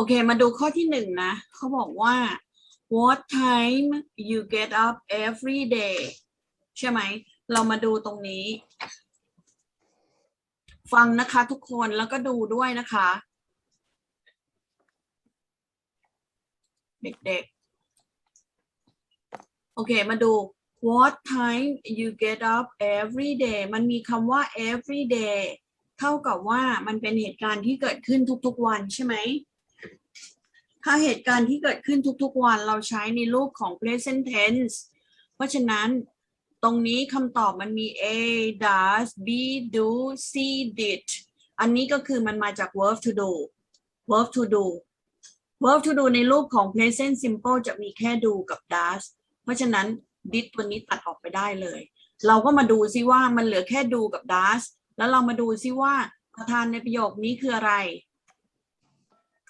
โอเค มาดูข้อที่หนึ่งนะ เขาบอกว่า what time you get up every day ใช่ไหม เรามาดูตรงนี้ ฟังนะคะทุกคนแล้วก็ดูด้วยนะคะ เด็กๆ โอเค มาดู what time you get up every day มันมีคำว่า every day เท่ากับว่ามันเป็นเหตุการณ์ที่เกิดขึ้นทุกๆวันใช่ไหม ถ้าเหตุการณ์ที่เกิดขึ้นทุกๆวันเราใช้ในรูปของ present tense เพราะฉะนั้นตรงนี้คำตอบมันมี A does B do C did อันนี้ก็คือมันมาจาก verb to do verb to do verb to do ในรูปของ present simple จะมีแค่ do กับ does เพราะฉะนั้น did ตัวนี้ตัดออกไปได้เลย เราก็มาดูซิว่ามันเหลือแค่ do กับ does แล้วเรามาดูซิว่าประธานในประโยคนี้คืออะไร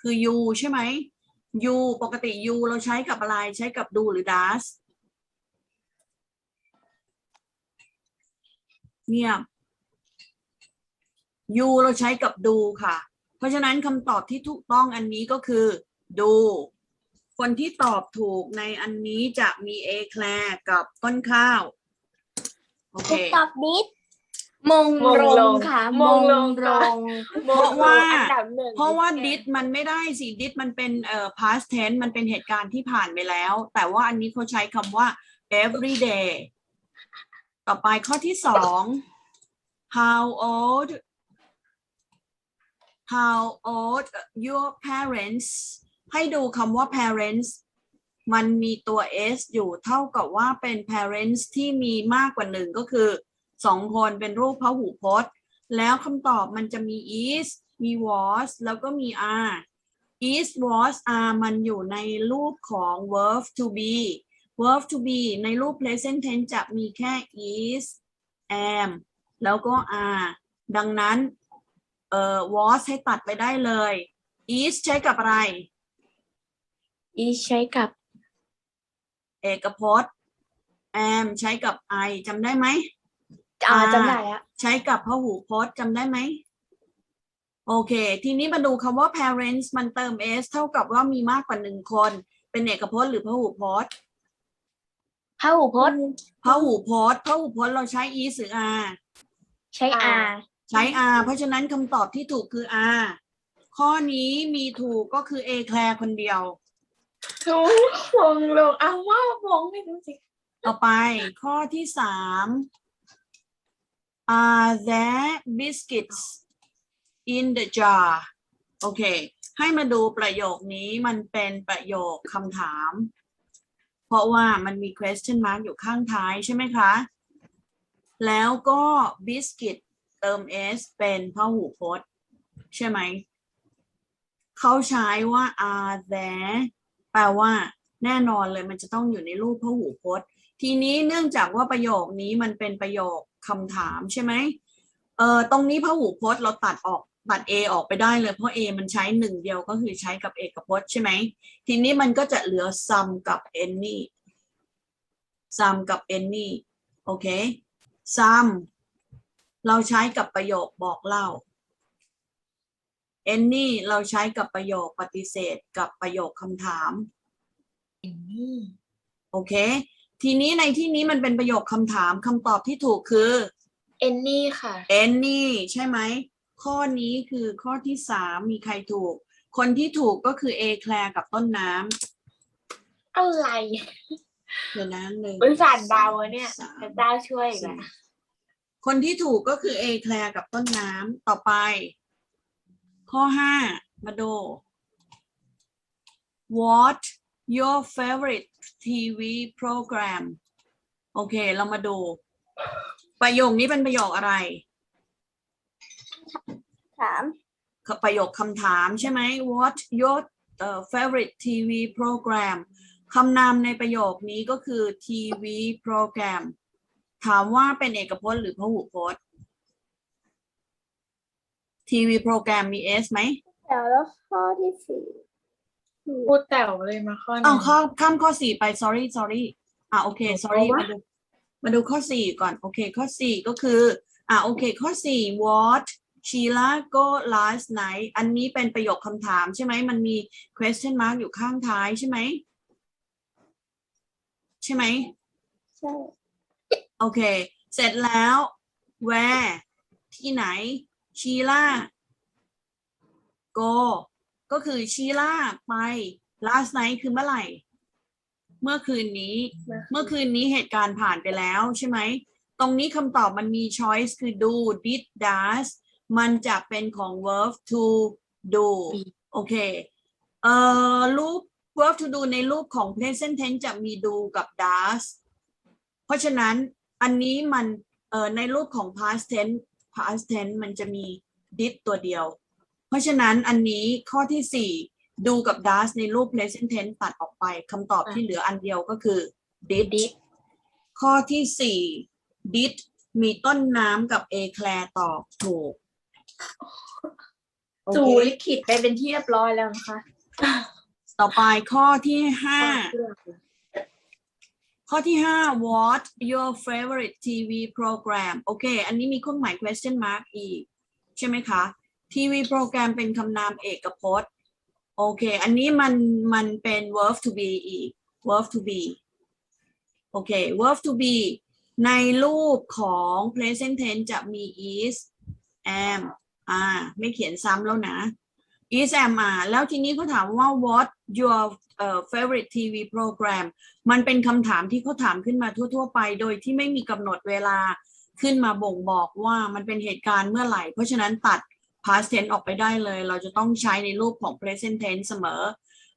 คือ you ใช่ไหม you ปกติ you เราใช้กับอะไรใช้กับ do หรือ does เงียบ you เราใช้กับ do ค่ะ เพราะฉะนั้นคำตอบที่ถูกต้องอันนี้ก็คือ do คนที่ตอบถูกในอันนี้จะมี A แคลกับต้นข้าว โอเค ตอบดิส มงมงลลงงค่ะมมงงลลงงค่ะ เพราะว่า อันดับหนึ่งเพราะว่ามิสแกรน did มันไม่ได้สิ did มันเป็นเอ่อ past tense มันเป็นเหตุการณ์ที่ผ่านไปแล้ว แต่ว่าอันนี้เขาใช้คำว่า every day ต่อไปข้อที่สอง how old how old your parents ให้ดูคำว่า parents มันมีตัว s อยู่เท่ากับว่าเป็น parents ที่มีมากกว่าหนึ่งก็คือ สองคนเป็นรูปพหูพจน์ แล้วคำตอบมันจะมี is มี was แล้วก็มี are is was are มันอยู่ในรูปของ verb to be verb to be ในรูป present tense จะมีแค่ is am แล้วก็ are ดังนั้นเอ่อ was ให้ตัดไปได้เลย is ใช้กับอะไรอีใช้กับ เอกพจน์ am ใช้กับ I จำได้ไหม อ่าอ่าจำได้แล้วใช้กับพหูพจน์จำได้ไหม โอเค ทีนี้มาดูคำว่า parents มันเติม s เท่ากับว่ามีมากกว่าหนึ่งคน เป็นเอกพจน์หรือพหูพจน์พหูพจน์พหูพจน์พหูพจน์เราใช้ is หรือ are ใช้อาใช้ are เพราะฉะนั้นคำตอบที่ถูกคือ are ข้อนี้มีถูกก็คือ A แคลคนเดียวทุกมงลงเอาว่ามงไม่รู้สิ ต่อไปข้อที่สาม Are there biscuits in the jar โอเค ให้มาดูประโยคนี้มันเป็นประโยคคำถาม เพราะว่ามันมี question mark อยู่ข้างท้ายใช่ไหมคะ แล้วก็ biscuit เติม s เป็นพหูพจน์ ใช่ไหม เขาใช้ว่า are there แปลว่า แน่นอนเลยมันจะต้องอยู่ในรูปพหูพจน์ ทีนี้เนื่องจากว่าประโยคนี้มันเป็นประโยคคำถามใช่ไหมเออตรงนี้พหูพจน์เราตัดออกตัด A ออกไปได้เลยเพราะ A มันใช้หนึ่งเดียวก็คือใช้กับเอกพจน์ใช่ไหมทีนี้มันก็จะเหลือ some กับ any some กับ any โอเค some เราใช้กับประโยคบอกเล่า any เราใช้กับประโยคปฏิเสธกับประโยคคำถาม โอเค ทีนี้ในที่นี้มันเป็นประโยคคำถามคำตอบที่ถูกคือเอนนี่ค่ะ any ใช่ไหม ข้อนี้คือข้อที่สามมีใครถูก คนที่ถูกก็คือ A แคลกับต้นน้อะไรำเดี๋ยวนะหนึ่งบริษัทเดาอะเนี่ยสามพระเจ้าช่วยอีกสี่แล้วคนที่ถูกก็คือ A แคลกับต้นน้ำต่อไป ข้อห้ามาดู What your favorite TV program โอเค เรามาดู ประโยคนี้เป็นประโยคอะไร ถาม ประโยคคำถามใช่ไหม What your uh, favorite TV program คำนามในประโยคนี้ก็คือ TV program ถามว่าเป็นเอกพจน์หรือพหูพจน์ TV โปรแกรมมี S ไหมแล้วข้อที่สี่ พูดแต่วเลยมาข้อหนึอ้างวข้อข้ามข้อสี่ไป sorry sorry อะโอเค sorry เอาวะ มาดูมาดูข้อสี่ก่อน โอเค ข้อสี่ก็คืออะโอเค ข้อสี่ what Sheila go last night อันนี้เป็นประโยคคำถามใช่ไหม มันมี question mark อยู่ข้างท้ายใช่ไหม ใช่ไหม ใช่ โอเค เสร็จแล้ว where ที่ไหน Sheila go ก็คือ Sheila ไป last night คือเมื่อไหร่ เมื่อคืนนี้ เมื่อคืนนี้เหตุการณ์ผ่านไปแล้วใช่ไหม ตรงนี้คำตอบมันมี choice คือ do did does มันจะเป็นของ verb to do โอเค เอ่อรูป verb to do ในรูปของ present tense จะมี do กับ does เพราะฉะนั้นอันนี้มันเอ่อในรูปของ past tense past tense มันจะมี did ตัวเดียว เพราะฉะนั้นอันนี้ข้อที่สี่ do กับ does ในรูป present tense ตัดออกไปคำตอบที่เหลืออันเดียวก็คือ did did ข้อที่สี่ did มีต้นน้ำกับ a แคลตอบถูกโอจูเคลิขิตไปเป็นที่เรียบร้อยแล้วนะคะ ต่อไปข้อที่ห้าข้อที่ห้า what your favorite TV program โอเค อันนี้มีเครื่องหมาย question mark อีก ใช่ไหมคะ ทีวีโปรแกรมเป็นคำนามเอกพจน์ โอเค อันนี้มันมันเป็น verb to be อีก verb to be โอเค verb to be ในรูปของ present tense จะมี is am อ่า ไม่เขียนซ้ำแล้วนะ is am อ่าแล้วทีนี้เขาถามว่า what your เอ่อ favorite TV program มันเป็นคำถามที่เขาถามขึ้นมาทั่ว ๆ ไป โดยที่ไม่มีกำหนดเวลาขึ้นมาบ่งบอกว่ามันเป็นเหตุการณ์เมื่อไหร่ เพราะฉะนั้นตัด past tense ออกไปได้เลย เราจะต้องใช้ในรูปของ present tense เสมอ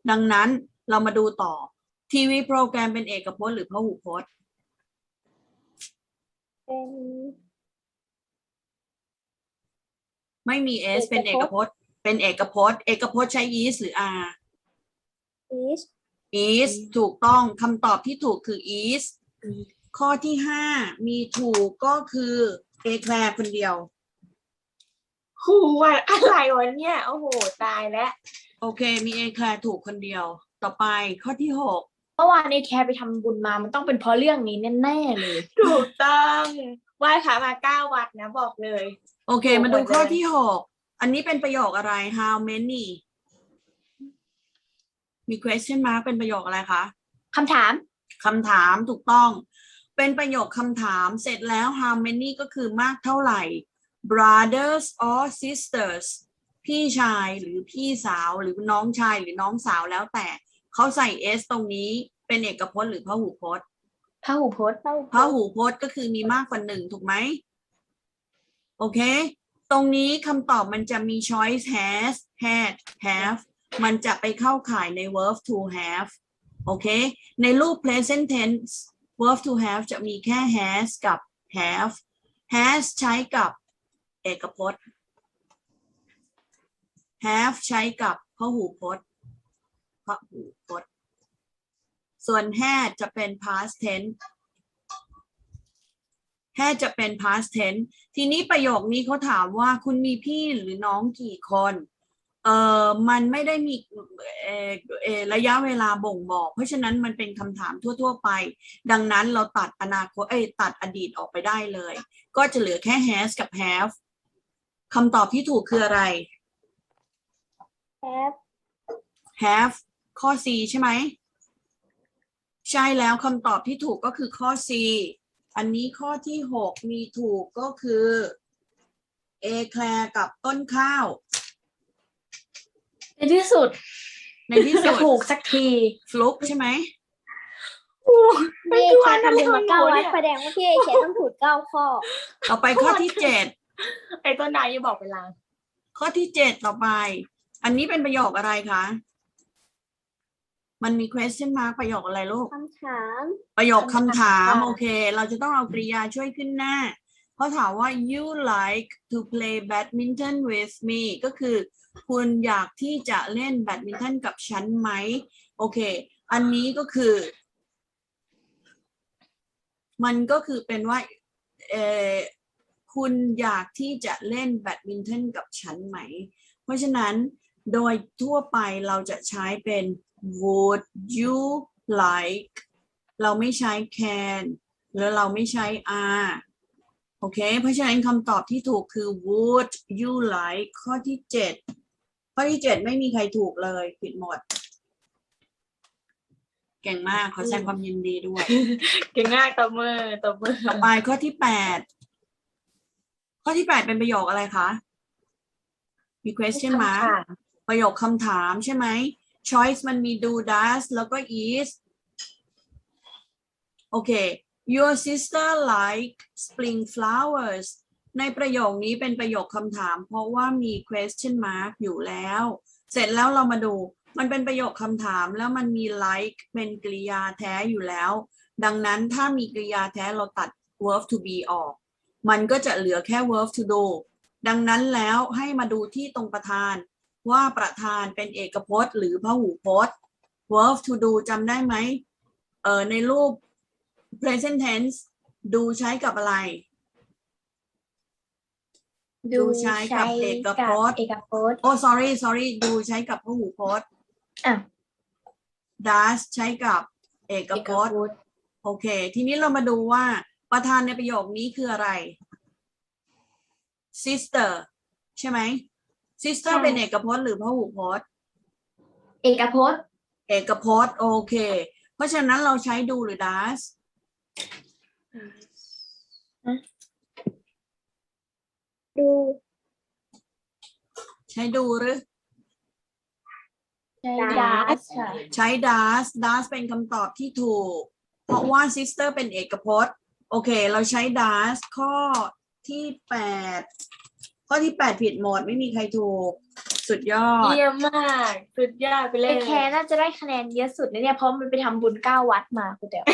ดังนั้นเรามาดูต่อทีวีโปรแกรมเป็นเอกพจน์หรือพหูพจน์ เป็นไม่มี s เป็นเอกพจน์ เป็นเอกพจน์ เอกพจน์ใช้ is หรือ are is is ถูกต้องคำตอบที่ถูกคือ is ข้อที่ห้ามีถูกก็คือเอแคลคนเดียว หูวันอะไรวะเนี่ย โอ้โห ตายแล้ว โอเค มีเอแคลถูกคนเดียว ต่อไปข้อที่หกเมื่อวานนี้แคร์ไปทำบุญมา มันต้องเป็นเพราะเรื่องนี้แน่ๆเลย ถูกต้องไหว้พระมาเก้าวัดนะบอกเลย โอเคถูกมาดูหมดเลยข้อที่หก อันนี้เป็นประโยคอะไร how many มี question mark เป็นประโยคอะไรคะ คำถาม คำถามถูกต้อง เป็นประโยคคำถาม เสร็จแล้ว how many ก็คือมากเท่าไหร่ brothers or sisters พี่ชายหรือพี่สาวหรือน้องชายหรือน้องสาวแล้วแต่ เขาใส่ s ตรงนี้เป็นเอกพจน์หรือพหูพจน์พหูพจน์เท่าพหูพจน์ก็คือมีมากกว่าหนึ่งถูกไหมโอเค ตรงนี้คำตอบมันจะมี choice has had have มันจะไปเข้าข่ายใน verb to have โอเค ในรูป present tense verb to have จะมีแค่ has กับ have has ใช้กับ เอกพจน์ have ใช้กับพหูพจน์พหูพจน์ ส่วน had จะเป็น past tense แค่จะเป็น past tense ทีนี้ประโยคนี้เขาถามว่าคุณมีพี่หรือน้องกี่คน เอ่อมันไม่ได้มีเอเอระยะเวลาบ่งบอก เพราะฉะนั้นมันเป็นคำถามทั่ว ๆ ไป ดังนั้นเราตัดอนาคตเอ้ตัดอดีตออกไปได้เลย ก็จะเหลือแค่ has กับ have คำตอบที่ถูกคืออะไร have have ข้อ C ใช่ไหม ใช่แล้วคำตอบที่ถูกก็คือข้อ C อันนี้ข้อที่ 6 มีถูกก็คือ A แคลกับต้นข้าว ในที่สุดในที่สุจะดถูกสักทีฟลุกใช่ไหม นี่ทุกวัค่ะนทำเป็นมาเก้าอะไรวัดเนี่ยแสดงว่าพี่เอเขียนต้องถูกเก้าข้อ ต่อไปข้อที่ ไอ้ต้นนายยังบอกเวลา7ข้อที่7ต่อไป อันนี้เป็นประโยคอะไรคะ มันมี question mark ประโยคอะไรลูก คำถาม ประโยคคำถามคำถาม โอเค เราจะต้องเอากริยาช่วยขึ้นหน้าเขาถามว่า you like to play badminton with me ก็คือ คุณอยากที่จะเล่นแบดมินตันกับฉันไหม โอเค อันนี้ก็คือ มันก็คือเป็นว่าเออ คุณอยากที่จะเล่นแบดมินตันกับฉันไหม เพราะฉะนั้นโดยทั่วไปเราจะใช้เป็น would you like เราไม่ใช้ can หรือเราไม่ใช้ are โอเค เพราะฉะนั้นคำตอบที่ถูกคือ would you like ข้อที่เจ็ดข้อที่เจ็ดไม่มีใครถูกเลยผิดหมด เก่งมากขอแสดงความยินดีด้วย เก่งมากตบมือตบมือ ต่อไปข้อที่แปด ข้อที่แปดเป็นประโยคอะไรคะ มี question mark ประโยคคำถามใช่ไหม choice มันมี do does แล้วก็ is โอเค your sister like spring flowers ในประโยคนี้เป็นประโยคคำถาม เพราะว่ามี question mark อยู่แล้ว เสร็จแล้วเรามาดู มันเป็นประโยคคำถามแล้วมันมี like เป็นกริยาแท้อยู่แล้ว ดังนั้นถ้ามีกริยาแท้เราตัด verb to be ออก มันก็จะเหลือแค่ verb to do ดังนั้นแล้วให้มาดูที่ตรงประธานว่าประธานเป็นเอกพจน์หรือพหูพจน์ verb to do จำได้ไหมเออในรูป present tense ดูใช้กับอะไร ดูใช้กับเอกพจน์เอกพจน์โอ้ sorry sorry ดูใช้กับพหูพจน์อะ does ใช้กับเอกพจน์ โอเค ทีนี้เรามาดูว่า ประธานในประโยคนี้คืออะไร sister ใช่ไหม sister ใช่เป็นเอกพจน์หรือพหูพจน์ เอกพจน์ เอกพจน์โอเค เพราะฉะนั้นเราใช้ดูหรือ does ดู ใช้ดูหรือ ใช่ Does ค่ะใช้ does does เป็นคำตอบที่ถูก เพราะว่า sister เป็นเอกพจน์ โอเค เราใช้ does ข้อที่แปดข้อที่แปดผิดหมด ไม่มีใครถูก สุดยอด เยี่ยมมาก สุดยอดไปเลไอยแคร์น่าจะได้คะแนนเยอะสุดนะเนี่ยเพราะมันไปทำบุญเก้าวัดมาคุณเดียว